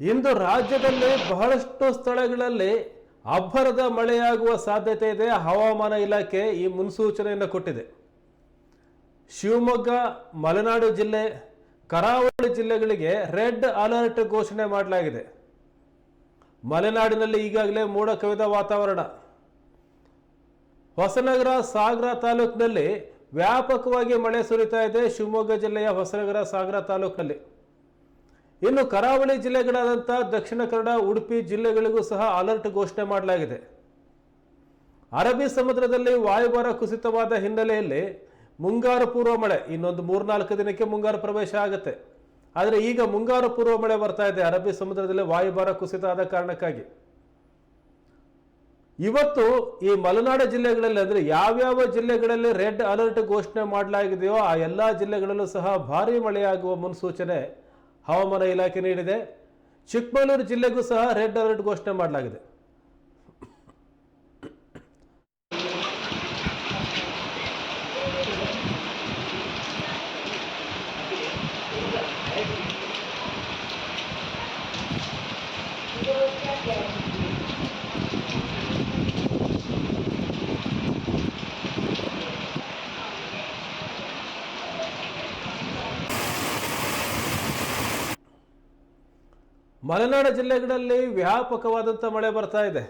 ಇಂದು ರಾಜ್ಯದಲ್ಲಿ ಬಹಳಷ್ಟು ಸ್ಥಳಗಳಲ್ಲಿ ಅಬ್ಬರದ ಮಳೆಯಾಗುವ ಸಾಧ್ಯತೆ ಇದೆ. ಹವಾಮಾನ ಇಲಾಖೆ ಈ ಮುನ್ಸೂಚನೆಯನ್ನು ಕೊಟ್ಟಿದೆ. ಶಿವಮೊಗ್ಗ, ಮಲೆನಾಡು ಜಿಲ್ಲೆ, ಕರಾವಳಿ ಜಿಲ್ಲೆಗಳಿಗೆ ರೆಡ್ ಅಲರ್ಟ್ ಘೋಷಣೆ ಮಾಡಲಾಗಿದೆ. ಮಲೆನಾಡಿನಲ್ಲಿ ಈಗಾಗಲೇ ಮೋಡ ಕವಿದ ವಾತಾವರಣ. ಹೊಸನಗರ, ಸಾಗರ ತಾಲೂಕಿನಲ್ಲಿ ವ್ಯಾಪಕವಾಗಿ ಮಳೆ ಸುರಿತಾ ಇದೆ. ಶಿವಮೊಗ್ಗ ಜಿಲ್ಲೆಯ ಹೊಸನಗರ, ಸಾಗರ ತಾಲೂಕಿನಲ್ಲಿ. ಇನ್ನು ಕರಾವಳಿ ಜಿಲ್ಲೆಗಳಾದಂಥ ದಕ್ಷಿಣ ಕನ್ನಡ, ಉಡುಪಿ ಜಿಲ್ಲೆಗಳಿಗೂ ಸಹ ಅಲರ್ಟ್ ಘೋಷಣೆ ಮಾಡಲಾಗಿದೆ. ಅರಬ್ಬಿ ಸಮುದ್ರದಲ್ಲಿ ವಾಯುಭಾರ ಕುಸಿತವಾದ ಹಿನ್ನೆಲೆಯಲ್ಲಿ ಮುಂಗಾರು ಪೂರ್ವ ಮಳೆ, ಇನ್ನೊಂದು ಮೂರ್ನಾಲ್ಕು ದಿನಕ್ಕೆ ಮುಂಗಾರು ಪ್ರವೇಶ ಆಗುತ್ತೆ. ಆದರೆ ಈಗ ಮುಂಗಾರು ಪೂರ್ವ ಮಳೆ ಬರ್ತಾ ಇದೆ, ಅರಬ್ಬಿ ಸಮುದ್ರದಲ್ಲಿ ವಾಯುಭಾರ ಕುಸಿತ ಆದ ಕಾರಣಕ್ಕಾಗಿ. ಇವತ್ತು ಈ ಮಲೆನಾಡು ಜಿಲ್ಲೆಗಳಲ್ಲಿ ಅಂದರೆ ಯಾವ್ಯಾವ ಜಿಲ್ಲೆಗಳಲ್ಲಿ ರೆಡ್ ಅಲರ್ಟ್ ಘೋಷಣೆ ಮಾಡಲಾಗಿದೆಯೋ ಆ ಎಲ್ಲ ಜಿಲ್ಲೆಗಳಲ್ಲೂ ಸಹ ಭಾರೀ ಮಳೆಯಾಗುವ ಮುನ್ಸೂಚನೆ ಹವಾಮಾನ ಇಲಾಖೆ ನೀಡಿದೆ. ಚಿಕ್ಕಮಗಳೂರು ಜಿಲ್ಲೆಗೂ ಸಹ ರೆಡ್ ಅಲರ್ಟ್ ಘೋಷಣೆ ಮಾಡಲಾಗಿದೆ. ಮಲೆನಾಡು ಜಿಲ್ಲೆಗಳಲ್ಲಿ ವ್ಯಾಪಕವಾದಂಥ ಮಳೆ ಬರ್ತಾ ಇದೆ.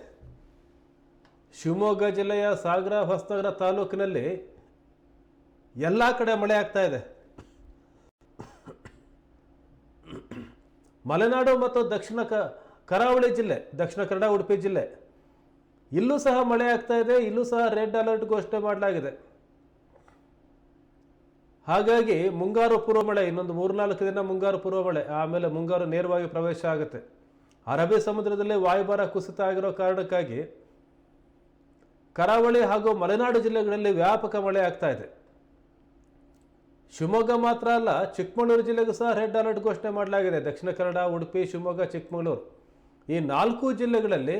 ಶಿವಮೊಗ್ಗ ಜಿಲ್ಲೆಯ ಸಾಗರ ಹೊಸನಗರ ತಾಲೂಕಿನಲ್ಲಿ ಎಲ್ಲ ಕಡೆ ಮಳೆ ಆಗ್ತಾ ಇದೆ. ಮಲೆನಾಡು ಮತ್ತು ದಕ್ಷಿಣ ಕ, ಕರಾವಳಿ ಜಿಲ್ಲೆ, ದಕ್ಷಿಣ ಕನ್ನಡ, ಉಡುಪಿ ಜಿಲ್ಲೆ. ಇಲ್ಲೂ ಸಹ ಮಳೆ ಆಗ್ತಾ ಇದೆ, ಇಲ್ಲೂ ಸಹ ರೆಡ್ ಅಲರ್ಟ್ ಘೋಷಣೆ ಮಾಡಲಾಗಿದೆ. ಹಾಗಾಗಿ ಮುಂಗಾರು ಪೂರ್ವ ಮಳೆ ಇನ್ನೊಂದು ಮೂರ್ನಾಲ್ಕು ದಿನ ಮುಂಗಾರು ಪೂರ್ವ ಮಳೆ ಆಮೇಲೆ ಮುಂಗಾರು ನೇರವಾಗಿ ಪ್ರವೇಶ ಆಗುತ್ತೆ. ಅರಬ್ಬಿ ಸಮುದ್ರದಲ್ಲಿ ವಾಯುಭಾರ ಕುಸಿತ ಆಗಿರೋ ಕಾರಣಕ್ಕಾಗಿ ಕರಾವಳಿ ಹಾಗೂ ಮಲೆನಾಡು ಜಿಲ್ಲೆಗಳಲ್ಲಿ ವ್ಯಾಪಕ ಮಳೆ ಆಗ್ತಾ ಇದೆ. ಶಿವಮೊಗ್ಗ ಮಾತ್ರ ಅಲ್ಲ, ಚಿಕ್ಕಮಗಳೂರು ಜಿಲ್ಲೆಗೂ ಸಹ ರೆಡ್ ಅಲರ್ಟ್ ಘೋಷಣೆ ಮಾಡಲಾಗಿದೆ. ದಕ್ಷಿಣ ಕನ್ನಡ, ಉಡುಪಿ, ಶಿವಮೊಗ್ಗ, ಚಿಕ್ಕಮಗಳೂರು. ಈ ನಾಲ್ಕು ಜಿಲ್ಲೆಗಳಲ್ಲಿ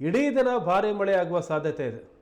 ಇಡೀ ದಿನ ಭಾರಿ ಮಳೆಯಾಗುವ ಸಾಧ್ಯತೆ ಇದೆ.